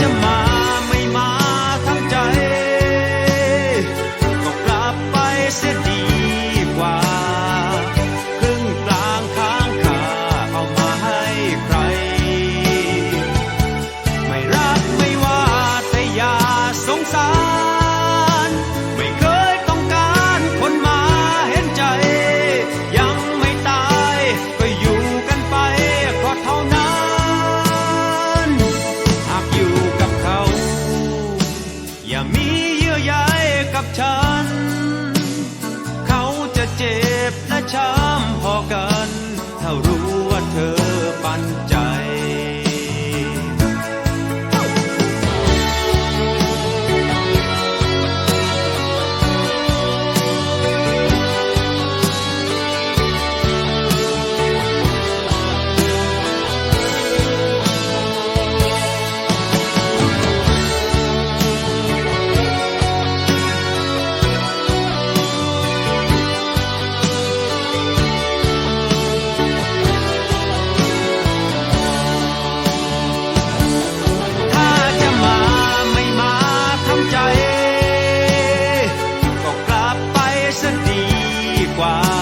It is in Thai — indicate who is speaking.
Speaker 1: จะมาไม่มาทั้งใจ ก็กลับไปเสียดีกว่า ครึ่งกลางค้างคาเอามาให้ใคร ไม่รักไม่ว่าแต่อย่าสงสาร qual.